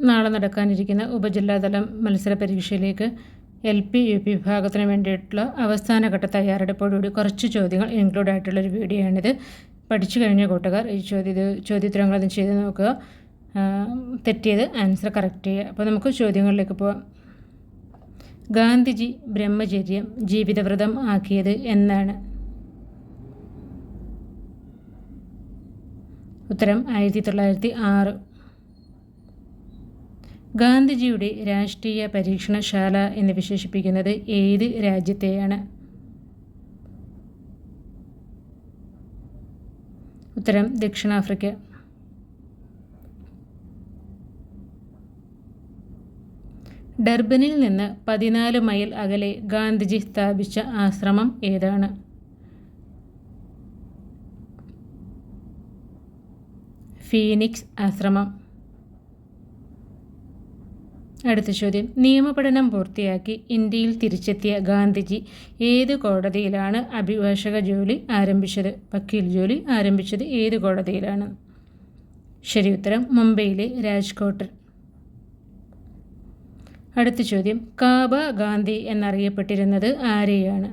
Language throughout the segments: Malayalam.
നാളെ നടക്കാനിരിക്കുന്ന ഉപജില്ലാതലം മത്സര പരീക്ഷയിലേക്ക് എൽ പി യു പി വിഭാഗത്തിന് വേണ്ടിയിട്ടുള്ള അവസാനഘട്ട തയ്യാറെടുപ്പോടുകൂടി കുറച്ച് ചോദ്യങ്ങൾ ഇൻക്ലൂഡ് ആയിട്ടുള്ളൊരു വീഡിയോ ആണിത്. പഠിച്ചു കഴിഞ്ഞ കൂട്ടുകാർ ഈ ചോദ്യ ചോദ്യോത്തരങ്ങളൊന്നും ചെയ്ത് നോക്കുക. തെറ്റിയത് ആൻസർ കറക്റ്റ് ചെയ്യുക. അപ്പോൾ നമുക്ക് ചോദ്യങ്ങളിലേക്ക് പോവാം. ഗാന്ധിജി ബ്രഹ്മചര്യം ജീവിതവ്രതം ആക്കിയത് എന്നാണ്. ഉത്തരം ആയിരത്തി തൊള്ളായിരത്തി ആറ്. ഗാന്ധിജിയുടെ രാഷ്ട്രീയ പരീക്ഷണശാല എന്ന് വിശേഷിപ്പിക്കുന്നത് ഏത് രാജ്യത്തെയാണ്? ഉത്തരം ദക്ഷിണാഫ്രിക്ക. ഡർബനിൽ നിന്ന് പതിനാല് മൈൽ അകലെ ഗാന്ധിജി സ്ഥാപിച്ച ആശ്രമം ഏതാണ്? ഫീനിക്സ് ആശ്രമം. അടുത്ത ചോദ്യം. നിയമപഠനം പൂർത്തിയാക്കി ഇന്ത്യയിൽ തിരിച്ചെത്തിയ ഗാന്ധിജി ഏത് കോടതിയിലാണ് അഭിഭാഷക ജോലി ആരംഭിച്ചത്? വക്കീൽ ജോലി ആരംഭിച്ചത് ഏത് കോടതിയിലാണ്? ശരി ഉത്തരം മുംബൈയിലെ രാജ്കോട്ടിൽ. അടുത്ത ചോദ്യം. കാബ ഗാന്ധി എന്നറിയപ്പെട്ടിരുന്നത് ആരെയാണ്?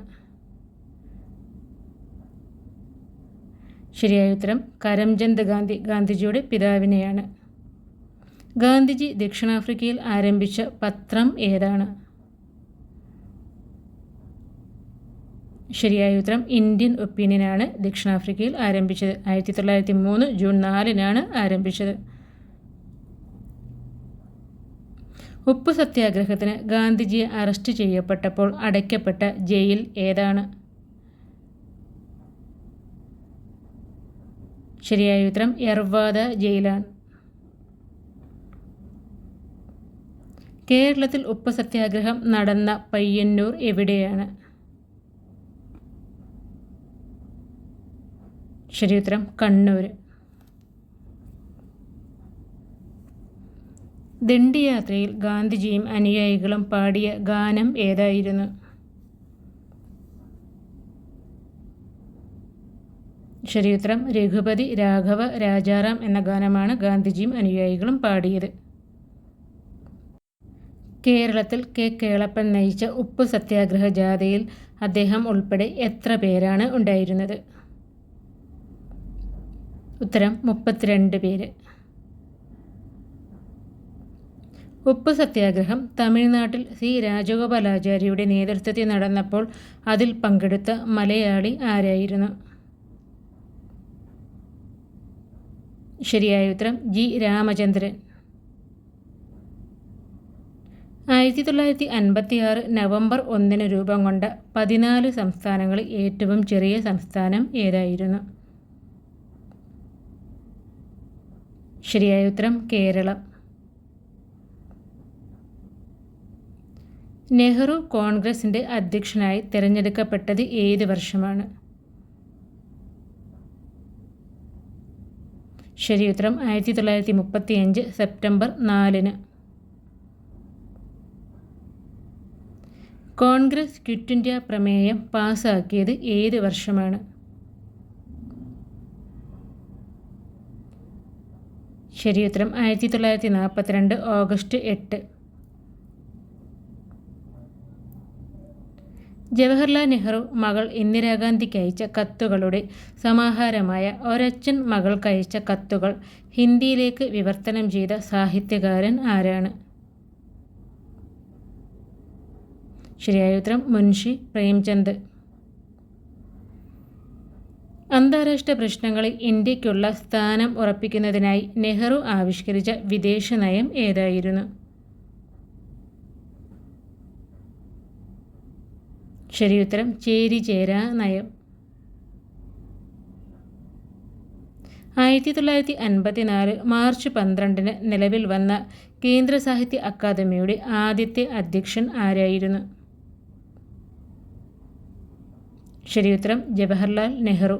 ശരിയായ ഉത്തരം കരംചന്ദ് ഗാന്ധി ഗാന്ധിജിയുടെ പിതാവിനെയാണ്. ഗാന്ധിജി ദക്ഷിണാഫ്രിക്കയിൽ ആരംഭിച്ച പത്രം ഏതാണ്? ശരിയായ ഉത്തരം ഇന്ത്യൻ ഒപ്പീനിയനാണ് ദക്ഷിണാഫ്രിക്കയിൽ ആരംഭിച്ചത്. ആയിരത്തി തൊള്ളായിരത്തി മൂന്ന് ജൂൺ നാലിനാണ് ആരംഭിച്ചത്. ഉപ്പ് സത്യാഗ്രഹത്തിന് ഗാന്ധിജിയെ അറസ്റ്റ് ചെയ്യപ്പെട്ടപ്പോൾ അടയ്ക്കപ്പെട്ട ജയിൽ ഏതാണ്? ശരിയായ ഉത്തരം എർവാദ ജയിലാണ്. കേരളത്തിൽ ഉപ്പ് സത്യാഗ്രഹം നടന്ന പയ്യന്നൂർ എവിടെയാണ്? ശരിയുത്തരം കണ്ണൂർ ദണ്ഡിയാത്രയിൽ ഗാന്ധിജിയും അനുയായികളും പാടിയ ഗാനം ഏതായിരുന്നു? ശരിയുത്തരം രഘുപതി രാഘവ രാജാറാം എന്ന ഗാനമാണ് ഗാന്ധിജിയും അനുയായികളും പാടിയത്. കേരളത്തിൽ കെ. കേളപ്പൻ നയിച്ച ഉപ്പ് സത്യാഗ്രഹ ജാഥയിൽ അദ്ദേഹം ഉൾപ്പെടെ എത്ര പേരാണ് ഉണ്ടായിരുന്നത്? ഉത്തരം മുപ്പത്തിരണ്ട് പേര്. ഉപ്പ് സത്യാഗ്രഹം തമിഴ്നാട്ടിൽ സി. രാജഗോപാലാചാര്യയുടെ നേതൃത്വത്തിൽ നടന്നപ്പോൾ അതിൽ പങ്കെടുത്ത മലയാളി ആരായിരുന്നു? ശരിയായ ഉത്തരം ജി. രാമചന്ദ്രൻ. ആയിരത്തി തൊള്ളായിരത്തി അൻപത്തി ആറ് നവംബർ ഒന്നിന് രൂപം കൊണ്ട പതിനാല് സംസ്ഥാനങ്ങളിൽ ഏറ്റവും ചെറിയ സംസ്ഥാനം ഏതായിരുന്നു? ശരിയായ ഉത്തരം കേരളം. നെഹ്റു കോൺഗ്രസിന്റെ അധ്യക്ഷനായി തിരഞ്ഞെടുക്കപ്പെട്ടത് ഏത് വർഷമാണ്? ശരി ഉത്തരം ആയിരത്തി തൊള്ളായിരത്തി മുപ്പത്തി അഞ്ച് സെപ്റ്റംബർ നാലിന്. കോൺഗ്രസ് ക്വിറ്റ് ഇന്ത്യ പ്രമേയം പാസാക്കിയത് ഏത് വർഷമാണ്? ശരിയുത്തരം ആയിരത്തി തൊള്ളായിരത്തി നാൽപ്പത്തിരണ്ട് ഓഗസ്റ്റ് എട്ട്. ജവഹർലാൽ നെഹ്റു മകൾ ഇന്ദിരാഗാന്ധിക്ക് അയച്ച കത്തുകളുടെ സമാഹാരമായ ഒരച്ഛൻ മകൾക്കയച്ച കത്തുകൾ ഹിന്ദിയിലേക്ക് വിവർത്തനം ചെയ്ത സാഹിത്യകാരൻ ആരാണ്? ശരിയായ ഉത്തരം മുൻഷി പ്രേംചന്ദ്. അന്താരാഷ്ട്ര പ്രശ്നങ്ങളിൽ ഇന്ത്യയ്ക്കുള്ള സ്ഥാനം ഉറപ്പിക്കുന്നതിനായി നെഹ്റു ആവിഷ്കരിച്ച വിദേശ നയം ഏതായിരുന്നു? ശരിയുത്തരം ചേരി ചേരാ നയം. ആയിരത്തി തൊള്ളായിരത്തി അൻപത്തിനാല് മാർച്ച് പന്ത്രണ്ടിന് നിലവിൽ വന്ന കേന്ദ്ര സാഹിത്യ അക്കാദമിയുടെ ആദ്യത്തെ അധ്യക്ഷൻ ആരായിരുന്നു? ശരിയുത്തരം ജവഹർലാൽ നെഹ്റു.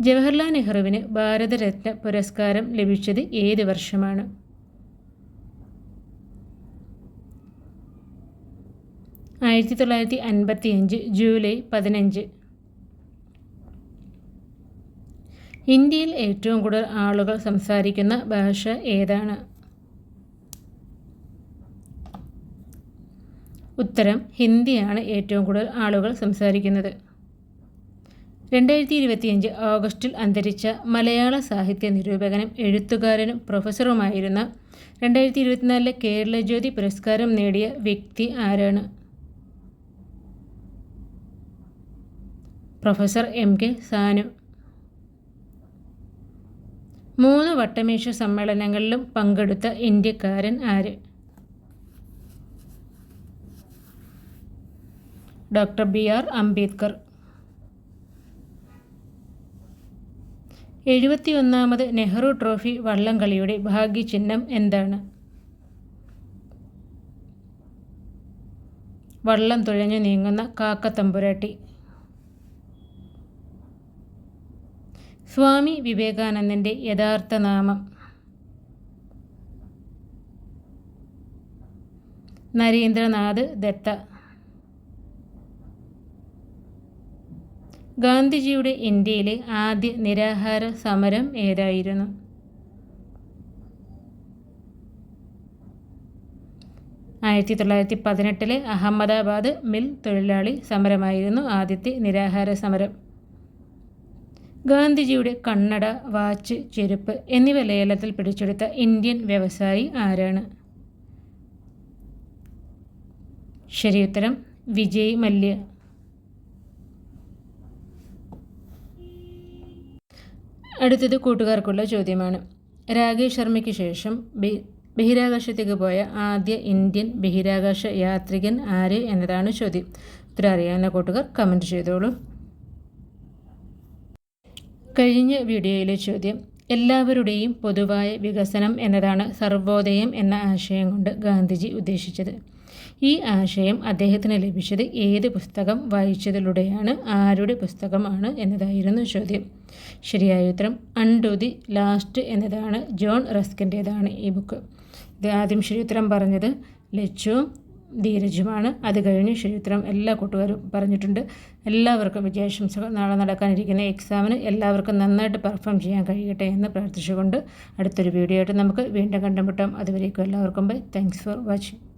ജവഹർലാൽ നെഹ്റുവിന് ഭാരതരത്ന പുരസ്കാരം ലഭിച്ചത് ഏത് വർഷമാണ്? ആയിരത്തി തൊള്ളായിരത്തി അൻപത്തി അഞ്ച് ജൂലൈ പതിനഞ്ച്. ഇന്ത്യയിൽ ഏറ്റവും കൂടുതൽ ആളുകൾ സംസാരിക്കുന്ന ഭാഷ ഏതാണ്? ഉത്തരം ഹിന്ദിയാണ് ഏറ്റവും കൂടുതൽ ആളുകൾ സംസാരിക്കുന്നത്. രണ്ടായിരത്തി ഇരുപത്തിയഞ്ച് ഓഗസ്റ്റിൽ അന്തരിച്ച മലയാള സാഹിത്യ നിരൂപകനും എഴുത്തുകാരനും പ്രൊഫസറുമായിരുന്ന രണ്ടായിരത്തി ഇരുപത്തിനാലിലെ കേരളജ്യോതി പുരസ്കാരം നേടിയ വ്യക്തി ആരാണ്? Professor M K Sanu. മൂന്ന് വട്ടമേശ സമ്മേളനങ്ങളിലും പങ്കെടുത്ത ഇന്ത്യക്കാരൻ ആര്? Doctor B R Ambedkar. എഴുപത്തിയൊന്നാമത് Nehru trophy വള്ളംകളിയുടെ ഭാഗ്യചിഹ്നം എന്താണ്? വള്ളം തുഴഞ്ഞു നീങ്ങുന്ന കാക്കത്തമ്പുരാട്ടി. സ്വാമി വിവേകാനന്ദന്റെ യഥാർത്ഥ നാമം. നരേന്ദ്രനാഥ് ദത്ത. ഗാന്ധിജിയുടെ ഇന്ത്യയിലെ ആദ്യ നിരാഹാര സമരം ഏതായിരുന്നു? ആയിരത്തി തൊള്ളായിരത്തി പതിനെട്ടിലെ അഹമ്മദാബാദ് മിൽ തൊഴിലാളി സമരമായിരുന്നു ആദ്യത്തെ നിരാഹാര സമരം. ഗാന്ധിജിയുടെ കണ്ണട വാച്ച് ചെരുപ്പ് എന്നിവ ലേലത്തിൽ പിടിച്ചെടുത്ത ഇന്ത്യൻ വ്യവസായി ആരാണ്? ശരിയുത്തരം വിജയ് മല്യ. അടുത്തത് കൂട്ടുകാർക്കുള്ള ചോദ്യമാണ്. രാകേഷ് ശർമ്മയ്ക്ക് ശേഷം ബഹിരാകാശത്തേക്ക് പോയ ആദ്യ ഇന്ത്യൻ ബഹിരാകാശ യാത്രികൻ ആര് എന്നതാണ് ചോദ്യം. ഉത്തരം അറിയാവുന്ന കൂട്ടുകാർ കമന്റ് ചെയ്തോളൂ. കഴിഞ്ഞ വീഡിയോയിലെ ചോദ്യം എല്ലാവരുടെയും പൊതുവായ വികസനം എന്നതാണ് സർവോദയം എന്ന ആശയം കൊണ്ട് ഗാന്ധിജി ഉദ്ദേശിച്ചത്. ഈ ആശയം അദ്ദേഹത്തിന് ലഭിച്ചത് ഏത് പുസ്തകം വായിച്ചതിലൂടെയാണ് ആരുടെ പുസ്തകമാണ് എന്നതായിരുന്നു ചോദ്യം. ശരിയായ ഉത്തരം അൺഡു ദി ലാസ്റ്റ് എന്നതാണ് ജോൺ റസ്കിന്റേതാണ് ഈ ബുക്ക്. ഇത് ആദ്യം ശരി ഉത്തരം പറഞ്ഞത് ലച്ചുവും ധീരജുമാണ്. അത് കഴിഞ്ഞ് ശരിയുത്തരം എല്ലാ കൂട്ടുകാരും പറഞ്ഞിട്ടുണ്ട്. എല്ലാവർക്കും വിജയാശംസകൾ. നാളെ നടക്കാനിരിക്കുന്ന എക്സാമിന് എല്ലാവർക്കും നന്നായിട്ട് പെർഫോം ചെയ്യാൻ കഴിയട്ടെ എന്ന് പ്രാർത്ഥിച്ചുകൊണ്ട് അടുത്തൊരു വീഡിയോ ആയിട്ട് നമുക്ക് വീണ്ടും കണ്ടുമുട്ടാം. അതുവരേക്കും എല്ലാവർക്കും ബൈ. Thanks for watching.